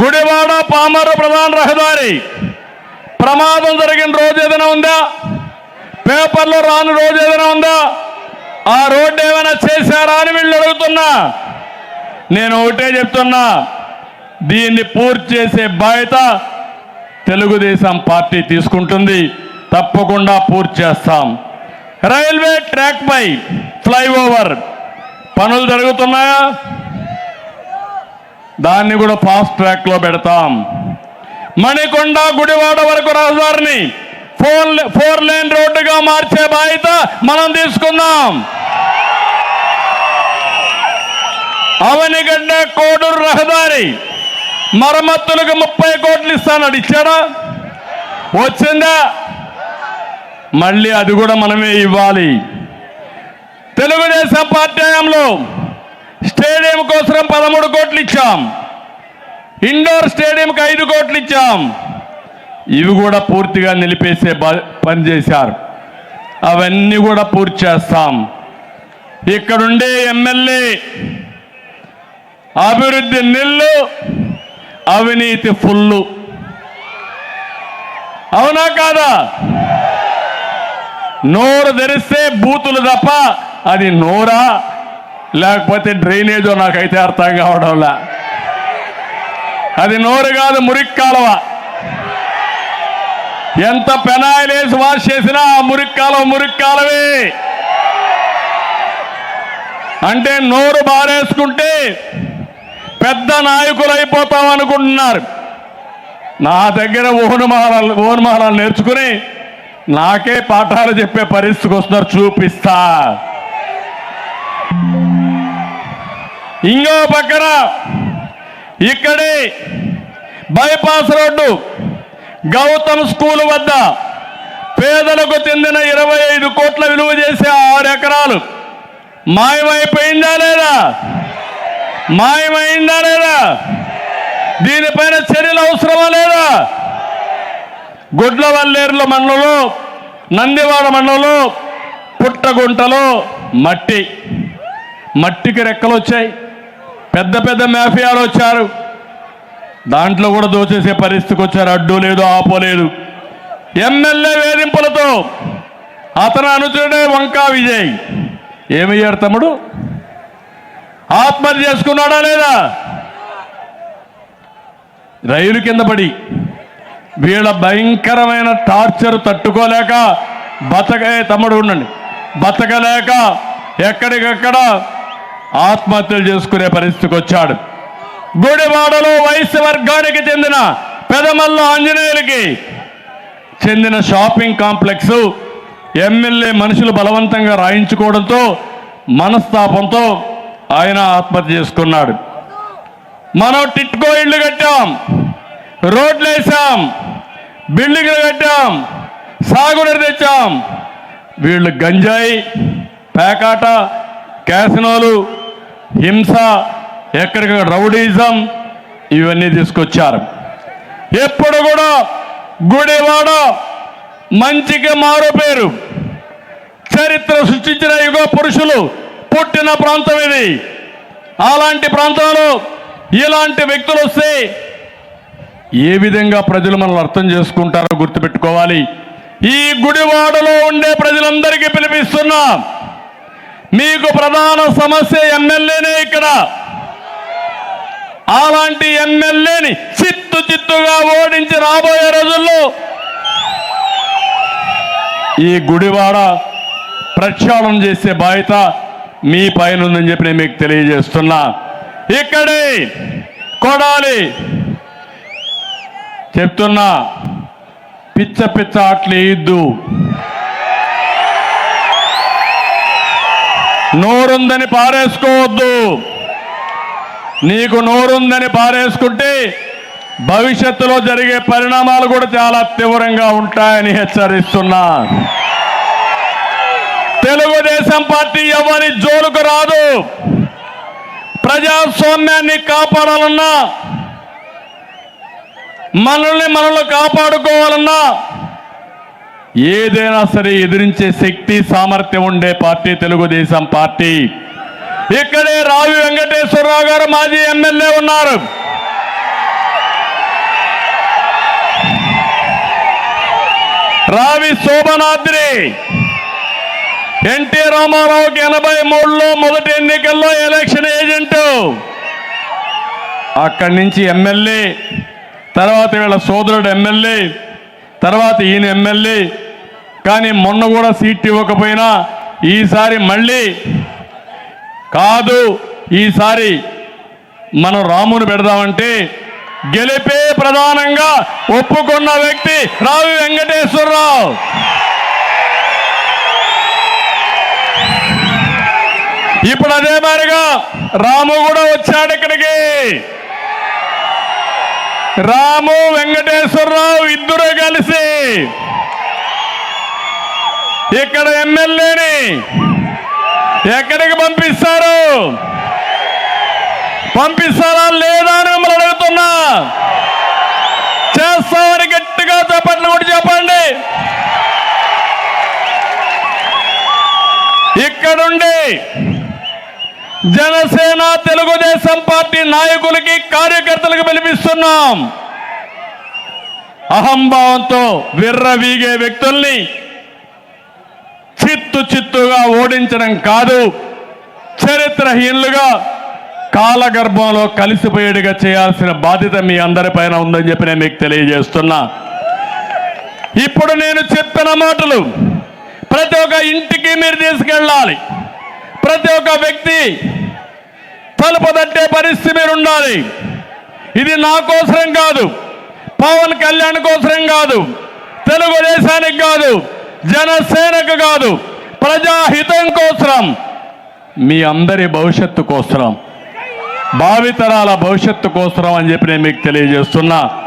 గుడివాడ పామర ప్రధాన రహదారి. ప్రమాదం జరిగిన రోజు ఏదైనా ఉందా? పేపర్లో రాని రోజు ఏదైనా ఉందా? ఆ రోడ్డు ఏమైనా చేశారా అని వీళ్ళు అడుగుతున్నా. నేను ఒకటే చెప్తున్నా దీన్ని పూర్తి చేసే బాధ్యత తెలుగుదేశం పార్టీ తీసుకుంటుంది. తప్పకుండా పూర్తి చేస్తాం. రైల్వే ట్రాక్ పై ఫ్లైఓవర్ పనులు జరుగుతున్నాయా? దాన్ని కూడా ఫాస్ట్ ట్రాక్లో పెడతాం. మణికొండ గుడివాడ వరకు రహదారిని ఫోర్ ఫోర్ లేన్ రోడ్డుగా మార్చే బాధ్యత మనం తీసుకుందాం అవనిగడ్డ కోడూరు రహదారి మరమ్మతులకు ముప్పై కోట్లు ఇస్తానడు ఇచ్చాడా? వచ్చిందా? మళ్ళీ అది కూడా మనమే ఇవ్వాలి. తెలుగుదేశం పార్టీ స్టేడియం కోసం పదమూడు కోట్లు ఇచ్చాం. ఇండోర్ స్టేడియంకి ఐదు కోట్లు ఇచ్చాం. ఇవి కూడా పూర్తిగా నిలిపేసే పని చేశారు. అవన్నీ కూడా పూర్తి చేస్తాం. ఇక్కడుండే ఎమ్మెల్యే అభివృద్ధి నిల్లు అవినీతి ఫుల్లు. అవునా కాదా? నోరు తెరిస్తే బూతులు తప్ప అది నోరా? లేకపోతే డ్రైనేజో నాకైతే అర్థం కావడంలా. అది నోరు కాదు మురికి కాలువ. ఎంత పెనాయిల్ వేసి వాష్ చేసినా ఆ మురికి కాలువ మురికి కాలువే. అంటే నోరు బారేసుకుంటే పెద్ద నాయకులు అయిపోతాం అనుకుంటున్నారు. నా దగ్గర ఓనుమానాలు ఓనుమానాలు నేర్చుకుని నాకే పాఠాలు చెప్పే పరిస్థితికి వస్తున్నారు చూపిస్తా. ఇంకో పక్కన ఇక్కడే బైపాస్ రోడ్డు గౌతమ్ స్కూల్ వద్ద పేదలకు చెందిన ఇరవై ఐదు కోట్ల విలువ చేసే ఆరు ఎకరాలు మాయమైపోయిందా లేదా? మాయమైందా లేదా? దీనిపైన చర్యలు అవసరమా లేదా? గుడ్లవల్లేరుల మండలంలో నందివాడ మండలంలో పుట్టగుంటలో మట్టి మట్టికి రెక్కలు వచ్చాయి. పెద్ద పెద్ద మాఫియాలు వచ్చారు. దాంట్లో కూడా దోచేసే పరిస్థితికి వచ్చారు. అడ్డు లేదు ఆపోలేదు ఎమ్మెల్యే వేధింపులతో అతను అనుచరుడే వంకా విజయ్. ఏమయ్యారు తమ్ముడు? ఆత్మహత్య చేసుకున్నాడా లేదా? రైలు కింద పడి వీళ్ళ భయంకరమైన టార్చర్ తట్టుకోలేక బతకే తమ్ముడు ఉండండి. బతకలేక ఎక్కడికక్కడ ఆత్మహత్యలు చేసుకునే పరిస్థితికి వచ్చాడు. గుడివాడలో వైశ్య వర్గానికి చెందిన పెదమల్ల ఆంజనేయులకి చెందిన షాపింగ్ కాంప్లెక్స్ ఎమ్మెల్యే మనుషులు బలవంతంగా రాయించుకోవడంతో మనస్తాపంతో ఆయన ఆత్మహత్య చేసుకున్నాడు. మనం టిట్కో ఇళ్ళు కట్టాం రోడ్లు వేసాం బిల్డింగ్లు కట్టాం సాగునీరు తెచ్చాం. వీళ్ళు గంజాయి పేకాట క్యాసినోలు హింస ఎక్కడికక్కడ రౌడీజం ఇవన్నీ తీసుకొచ్చారు. ఎప్పుడు కూడా గుడివాడ మంచికి మారు పేరు. చరిత్ర సృష్టించిన యుగ పురుషులు పుట్టిన ప్రాంతం ఇది. అలాంటి ప్రాంతంలో ఇలాంటి వ్యక్తులు వస్తే ఏ విధంగా ప్రజలు మనల్ని అర్థం చేసుకుంటారో గుర్తుపెట్టుకోవాలి. ఈ గుడివాడలో ఉండే ప్రజలందరికీ పిలిపిస్తున్నా. మీకు ప్రధాన సమస్య ఎమ్మెల్యేనే ఇక్కడ. అలాంటి ఎమ్మెల్యేని చిత్తు చిత్తుగా ఓడించి రాబోయే రోజుల్లో ఈ గుడివాడ ప్రక్షాళన చేసే బాధ్యత మీ పైన ఉందని చెప్పి నేను మీకు తెలియజేస్తున్నా. ఇక్కడే కొడాలి చెప్తున్నా పిచ్చ పిచ్చ ఆటలు ఇద్దు నోరుందని పారేసుకోవద్దు. నీకు నోరుందని పారేసుకుంటే భవిష్యత్తులో జరిగే పరిణామాలు కూడా చాలా తీవ్రంగా ఉంటాయని హెచ్చరిస్తున్నా. తెలుగుదేశం పార్టీ ఎవరి జోలుకు రాదు? ప్రజాస్వామ్యాన్ని కాపాడాలన్నా మనల్ని మనల్ని కాపాడుకోవాలన్నా ఏదైనా సరే ఎదిరించే శక్తి సామర్థ్యం ఉండే పార్టీ తెలుగుదేశం పార్టీ. ఇక్కడే రావి వెంకటేశ్వరరావు గారు మాజీ ఎమ్మెల్యే ఉన్నారు. రావి శోభనాద్రి ఎన్టీ రామారావుకి ఎనభై మూడులో మొదటి ఎన్నికల్లో ఎలక్షన్ ఏజెంట్. అక్కడి నుంచి ఎమ్మెల్యే తర్వాత వీళ్ళ సోదరుడు ఎమ్మెల్యే తర్వాత ఈయన ఎమ్మెల్యే. కానీ మొన్న కూడా సీట్ ఇవ్వకపోయినా ఈసారి మళ్ళీ కాదు ఈసారి మనం రాముని పెడదామంటే గెలిపే ప్రధానంగా ఒప్పుకున్న వ్యక్తి రావి వెంకటేశ్వరరావు. ఇప్పుడు అదే మారిగా రాము కూడా వచ్చాడు ఇక్కడికి. రాము వెంకటేశ్వరరావు ఇద్దరు కలిసి ఇక్కడ ఎమ్మెల్యేని ఎక్కడికి పంపిస్తారు? పంపిస్తారా లేదా అని మిమ్మల్ని అడుగుతున్నా. చేస్తామని గట్టిగా చెప్పండి కూడా చెప్పండి. ఇక్కడుండి జనసేన తెలుగుదేశం పార్టీ నాయకులకి కార్యకర్తలకు పిలిపిస్తున్నాం. అహంభావంతో విర్రవీగే వ్యక్తుల్ని చిత్తు చిత్తుగా ఓడించడం కాదు చరిత్రహీనులుగా కాలగర్భంలో కలిసిపోయేట్టుగా చేయాల్సిన బాధ్యత మీ అందరిపైన ఉందని చెప్పి నేను మీకు తెలియజేస్తున్నా. ఇప్పుడు నేను చెప్పిన మాటలు ప్రతి ఒక్క ఇంటికి మీరు తీసుకెళ్ళాలి. ప్రతి ఒక్క వ్యక్తి తలుపు తట్టే పరిస్థితి మీరు ఉండాలి ఇది నా కోసరం కాదు. పవన్ కళ్యాణ్ కోసరం కాదు. తెలుగుదేశానికి కాదు. జనసేనకు కాదు. ప్రజాహితం కోసరం. మీ అందరి భవిష్యత్తు కోసరం. భావితరాల భవిష్యత్తు కోసరం అని చెప్పి నేను మీకు తెలియజేస్తున్నా.